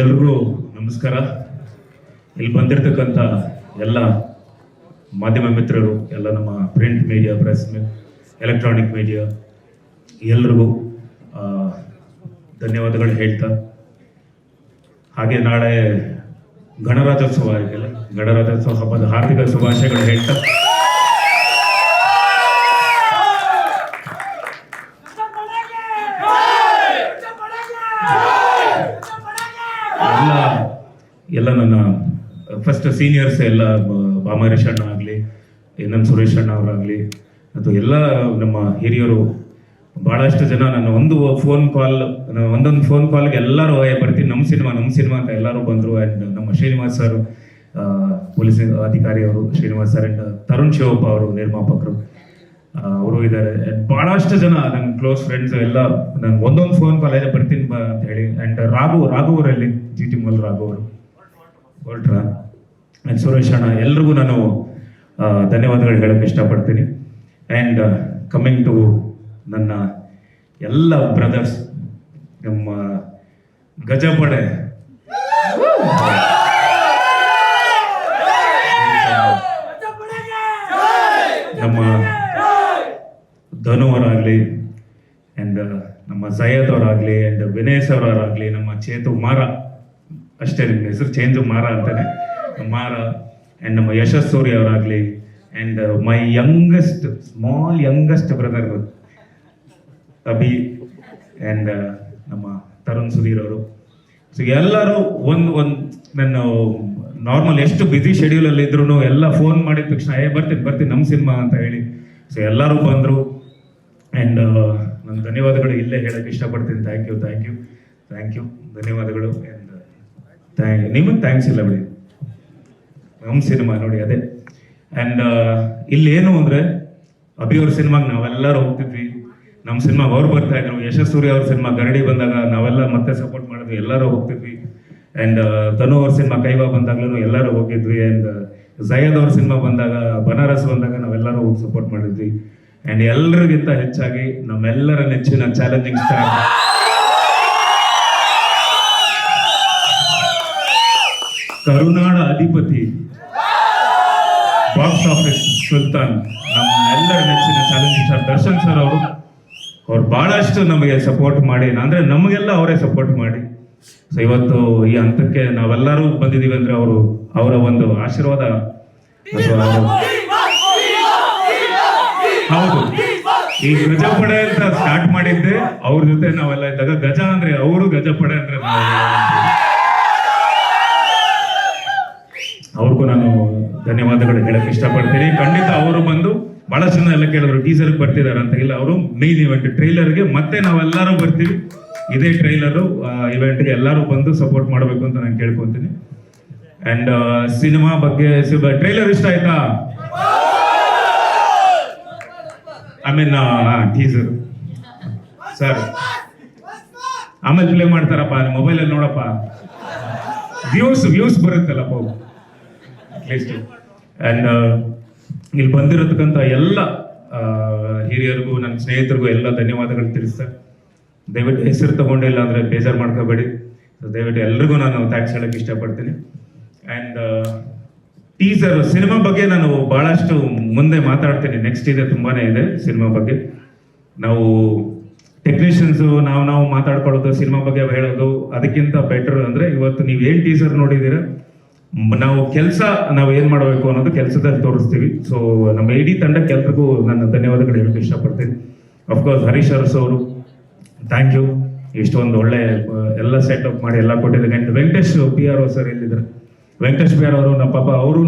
ಎಲ್ರಿಗೂ ನಮಸ್ಕಾರ. ಇಲ್ಲಿ ಬಂದಿರತಕ್ಕಂಥ ಎಲ್ಲ ಮಾಧ್ಯಮ ಮಿತ್ರರು, ಎಲ್ಲ ನಮ್ಮ print media press electronic media ಎಲ್ರಿಗೂ ಧನ್ಯವಾದಗಳು ಹೇಳ್ತಾ. ಹಾಗೆ ನಾಳೆ ಗಣರಾಜ್ಯೋತ್ಸವ ಇದೆಯಲ್ಲ ಗಣರಾಜ್ಯೋತ್ಸವ ಹಬ್ಬದ ಹಾರ್ದಿಕ ಶುಭಾಶಯಗಳು ಹೇಳ್ತಾ. ಎಲ್ಲ ಎಲ್ಲ ನನ್ನ ಫಸ್ಟ್ ಸೀನಿಯರ್ಸ್ ಎಲ್ಲ ಬಾಮರೇಶ್ ಅಣ್ಣ ಆಗಲಿ ಎನ್ ಎಂ ಸುರೇಶ್ ಅಣ್ಣ ಅವರಾಗಲಿ ಅದು ಎಲ್ಲ ನಮ್ಮ ಹಿರಿಯರು. ಭಾಳಷ್ಟು ಜನ ನನ್ನ ಒಂದು ಫೋನ್ ಕಾಲ್ ಒಂದೊಂದು ಫೋನ್ ಕಾಲ್ಗೆ ಎಲ್ಲರೂ "ಏ, ಬರ್ತೀನಿ ನಮ್ಮ ಸಿನಿಮಾ ನಮ್ಮ ಸಿನಿಮಾ ಅಂತ ಎಲ್ಲರೂ ಬಂದರು ಆ್ಯಂಡ್ ನಮ್ಮ ಶ್ರೀನಿವಾಸ್ ಸರ್ ಪೊಲೀಸ್ ಅಧಿಕಾರಿಯವರು ಶ್ರೀನಿವಾಸ್ ಸರ್ ಆ್ಯಂಡ್ ತರುಣ್ ಶಿವಪ್ಪ ಅವರು ನಿರ್ಮಾಪಕರು. ಅವರು ಇದ್ದಾರೆ ಬಹಳಷ್ಟು ಜನ ನನ್ನ ಕ್ಲೋಸ್ ಫ್ರೆಂಡ್ಸ್ ಎಲ್ಲ ನಾನು ಒಂದೊಂದು ಫೋನ್ ಕಾಲ್ ಇದೆ ಬರ್ತೀನಿ ಬಾ ಅಂತ ಹೇಳಿ. ಅಂಡ್ ರಾಘು ರಾಘು ಅವರಲ್ಲಿ ಜಿ ಟಿ ಮಲ್ ರಾಘು ಅವರು. ಹೊರಟ್ರ ಅಂಡ್ ಸುರೇಶ್ ಅಣ್ಣ, ಎಲ್ರಿಗೂ ನಾನು ಧನ್ಯವಾದಗಳು ಹೇಳಕ್ಕೆ ಇಷ್ಟಪಡ್ತೀನಿ. ಆ್ಯಂಡ್ ಕಮಿಂಗ್ ಟು ನನ್ನ ಎಲ್ಲ ಬ್ರದರ್ಸ್ ನಮ್ಮ ಗಜಪಡೆ. ಧನು ಅವರಾಗಲಿ ಆ್ಯಂಡ್ ನಮ್ಮ ಜಯದ್ ಅವರಾಗಲಿ ಆ್ಯಂಡ್ ವಿನೇಶ್ ಅವರಾಗಲಿ, ನಮ್ಮ ಚೇತು ಮಾರ, ಅಷ್ಟೇ ನಿಮ್ಮ ಹೆಸರು, ಚೇಂಜ್ ಮಾರ ಅಂತಾನೆ. ಮಾರ ಆ್ಯಂಡ್ ನಮ್ಮ Yashas Surya ಅವರಾಗಲಿ and my youngest small youngest brother Abhi and ನಮ್ಮ ತರುಣ್ ಸುಧೀರ್ ಅವರು. ಸೊ ಎಲ್ಲರೂ ಒಂದು ಒಂದು, ನನ್ನ ನಾರ್ಮಲ್ ಎಷ್ಟು ಬ್ಯುಸಿ ಶೆಡ್ಯೂಲಲ್ಲಿ ಇದ್ರು ಎಲ್ಲ ಫೋನ್ ಮಾಡಿದ ತಕ್ಷಣ, ಏ, ಬರ್ತೀನಿ ಬರ್ತೀನಿ ನಮ್ಮ ಸಿನಿಮಾ ಅಂತ ಹೇಳಿ. ಸೊ ಎಲ್ಲರೂ ಬಂದರು. ಆ್ಯಂಡ್ ನನ್ನ ಧನ್ಯವಾದಗಳು ಇಲ್ಲೇ ಹೇಳಕ್ಕೆ ಇಷ್ಟಪಡ್ತೀನಿ. Thank you thank you thank you ಧನ್ಯವಾದಗಳು ಆ್ಯಂಡ್ ಥ್ಯಾಂಕ್ ನಿಮಗೆ ಥ್ಯಾಂಕ್ಸ್ ಇಲ್ಲ ಬಿಡಿ. ನಮ್ಮ ಸಿನಿಮಾ ನೋಡಿ ಅದೇ. ಆ್ಯಂಡ್ ಇಲ್ಲೇನು ಅಂದರೆ, ಅಭಿ ಅವ್ರ ಸಿನಿಮಾಗೆ ನಾವೆಲ್ಲರೂ ಹೋಗ್ತಿದ್ವಿ. ನಮ್ಮ ಸಿನಿಮಾಗೆ ಅವ್ರು ಬರ್ತಾ ಇದ್ರು. ಯಶಸ್ಸೂರಿ ಅವ್ರ ಸಿನಿಮಾ ಗರಡಿ ಬಂದಾಗ ನಾವೆಲ್ಲ ಮತ್ತೆ ಸಪೋರ್ಟ್ ಮಾಡಿದ್ವಿ. ಎಲ್ಲರೂ ಹೋಗ್ತಿದ್ವಿ. ಆ್ಯಂಡ್ ತನು ಅವ್ರ ಸಿನಿಮಾ ಕೈವಾ ಬಂದಾಗ್ಲೂ ಎಲ್ಲರೂ ಹೋಗಿದ್ವಿ. ಆ್ಯಂಡ್ ಜಯದ್ ಅವ್ರ ಸಿನಿಮಾ ಬಂದಾಗ, ಬನಾರಸ್ ಬಂದಾಗ ನಾವೆಲ್ಲರೂ ಹೋಗಿ ಸಪೋರ್ಟ್ ಮಾಡಿದ್ವಿ. ಆ್ಯಂಡ್ ಎಲ್ಲರಿಗಿಂತ ಹೆಚ್ಚಾಗಿ ನಮ್ಮೆಲ್ಲರ ನೆಚ್ಚಿನ ಚಾಲೆಂಜಿಂಗ್ ಸ್ಟಾರ್ ಕರುನಾಡ ಅಧಿಪತಿ ಬಾಕ್ಸ್ ಆಫೀಸ್ ಸುಲ್ತಾನ್, ನಮ್ಮೆಲ್ಲರ ನೆಚ್ಚಿನ ಚಾಲೆಂಜಿಂಗ್ ಸ್ಟಾರ್ ದರ್ಶನ್ ಸರ್ ಅವರು. ಅವ್ರು ಬಹಳಷ್ಟು ನಮಗೆ ಸಪೋರ್ಟ್ ಮಾಡಿ ಅಂದ್ರೆ ನಮಗೆಲ್ಲ ಅವರೇ ಸಪೋರ್ಟ್ ಮಾಡಿ. ಸೊ ಇವತ್ತು ಈ ಹಂತಕ್ಕೆ ನಾವೆಲ್ಲರೂ ಬಂದಿದ್ದೀವಿ ಅಂದ್ರೆ ಅವರು ಅವರ ಒಂದು ಆಶೀರ್ವಾದ ಹೌದು. ಈ ಗಜಪಡೆ ಅಂತ ಸ್ಟಾರ್ಟ್ ಮಾಡಿದ್ದೆ, ಅವ್ರ ಜೊತೆ ನಾವೆಲ್ಲ ಇದ್ದಾಗ ಗಜ ಅಂದ್ರೆ ಅವರು ಗಜಪಡೆ ಅಂದ್ರೆ ಅವ್ರಿಗೂ ನಾನು ಧನ್ಯವಾದಗಳು ಹೇಳಕ್ ಇಷ್ಟಪಡ್ತೀನಿ. ಖಂಡಿತ ಅವರು ಬಂದು ಬಹಳ ಜನ ಎಲ್ಲ ಕೇಳಿದ್ರು ಟೀಸರ್ ಬರ್ತಿದ್ದಾರೆ ಅಂತ. ಇಲ್ಲ, ಅವರು ಮೇನ್ ಇವೆಂಟ್ ಟ್ರೈಲರ್ಗೆ ಮತ್ತೆ ನಾವೆಲ್ಲರೂ ಬರ್ತೀವಿ. ಇದೇ ಟ್ರೈಲರು ಇವೆಂಟ್ಗೆ ಎಲ್ಲರೂ ಬಂದು ಸಪೋರ್ಟ್ ಮಾಡಬೇಕು ಅಂತ ನಾನು ಕೇಳ್ಕೊಂತೀನಿ. ಅಂಡ್ ಸಿನಿಮಾ ಬಗ್ಗೆ ಟ್ರೈಲರ್ ಇಷ್ಟ ಆಯ್ತಾ? Mean teaser sir. ಆಮೇಲೆ ಪ್ಲೇ ಮಾಡ್ತಾರಪ್ಪ ಮೊಬೈಲಲ್ಲಿ ನೋಡಪ್ಪ. ವ್ಯೂಸ್ ವ್ಯೂಸ್ ಬರುತ್ತಲ್ಲಪ್ಪ ಅಟ್ಲೀಸ್ಟ್ ಆ್ಯಂಡ್ ಇಲ್ಲಿ ಬಂದಿರತಕ್ಕಂಥ ಎಲ್ಲ ಹಿರಿಯರಿಗೂ, ನನ್ನ ಸ್ನೇಹಿತರಿಗೂ ಎಲ್ಲ ಧನ್ಯವಾದಗಳು ತಿಳಿಸ್ತಾರೆ ದಯವಿಟ್ಟು ಹೆಸರು ತಗೊಂಡಿಲ್ಲ ಅಂದರೆ ಬೇಜಾರು ಮಾಡ್ಕೋಬೇಡಿ. ದಯವಿಟ್ಟು ಎಲ್ರಿಗೂ ನಾನು ಥ್ಯಾಂಕ್ಸ್ ಹೇಳಕ್ಕೆ ಇಷ್ಟಪಡ್ತೀನಿ. ಆ್ಯಂಡ್ ಟೀಸರ್ ಸಿನಿಮಾ ಬಗ್ಗೆ ನಾನು ಬಹಳಷ್ಟು ಮುಂದೆ ಮಾತಾಡ್ತೀನಿ. ನೆಕ್ಸ್ಟ್ ಇದೆ ತುಂಬಾನೇ ಇದೆ ಸಿನಿಮಾ ಬಗ್ಗೆ. ನಾವು ಟೆಕ್ನಿಷಿಯನ್ಸ್ ನಾವು ನಾವು ಮಾತಾಡ್ಕೊಳ್ಳೋದು ಸಿನಿಮಾ ಬಗ್ಗೆ ಹೇಳೋದು, ಅದಕ್ಕಿಂತ ಬೆಟರ್ ಅಂದ್ರೆ ಇವತ್ತು ನೀವು ಏನ್ ಟೀಸರ್ ನೋಡಿದ್ದೀರ ನಾವು ಕೆಲಸ, ನಾವು ಏನ್ ಮಾಡಬೇಕು ಅನ್ನೋದು ಕೆಲಸದಲ್ಲಿ ತೋರಿಸ್ತೀವಿ. ಸೊ ನಮ್ಮ ಇಡೀ ತಂಡ ಎಲ್ರಿಗೂ ನನ್ನ ಧನ್ಯವಾದಗಳು ಹೇಳಕ್ಕೆ ಇಷ್ಟಪಡ್ತೀನಿ. ಅಫ್ಕೋರ್ಸ್ ಹರೀಶ್ ಅರಸ್ ಅವರು ಥ್ಯಾಂಕ್ ಯು ಇಷ್ಟೊಂದು ಒಳ್ಳೆ, ಎಲ್ಲ ಸೆಟ್ ಅಪ್ ಮಾಡಿ ಎಲ್ಲ ಕೊಟ್ಟಿದ್ದಾರೆ and Venkatesh P R O sir ಎಲ್ಲಿದ್ದಾರೆ? ವೆಂಕಟೇಶ್ ಬಿಹಾರ್ ಅವರು ನಮ್ಮ ಪಾಪ ಅವರು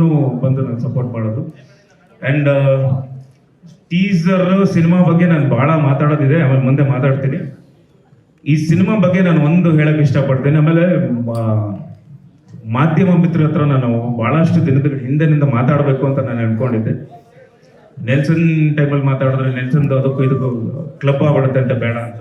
ಬಂದು ನಾನು ಸಪೋರ್ಟ್ ಮಾಡೋದು. ಅಂಡ್ ಟೀಸರ್ ಸಿನಿಮಾ ಬಗ್ಗೆ ನಾನು ಬಹಳ ಮಾತಾಡೋದಿದೆ, ಆಮೇಲೆ ಮುಂದೆ ಮಾತಾಡ್ತೀನಿ. ಈ ಸಿನಿಮಾ ಬಗ್ಗೆ ನಾನು ಒಂದು ಹೇಳಕ್ ಇಷ್ಟಪಡ್ತೇನೆ, ಆಮೇಲೆ ಮಾಧ್ಯಮ ಮಿತ್ರ ಹತ್ರ ನಾನು ಬಹಳಷ್ಟು ದಿನದ ಹಿಂದಿನಿಂದ ಮಾತಾಡಬೇಕು ಅಂತ ನಾನು ಅನ್ಕೊಂಡಿದ್ದೆ. ನೆಲ್ಸನ್ ಟೈಮಲ್ಲಿ ಮಾತಾಡಿದ್ರೆ ನೆಲ್ಸನ್ ಅದಕ್ಕೂ ಇದಕ್ಕೂ ಕ್ಲಬ್ ಆಗ್ಬಿಡುತ್ತೆ ಅಂತ ಬೇಡ ಅಂತ.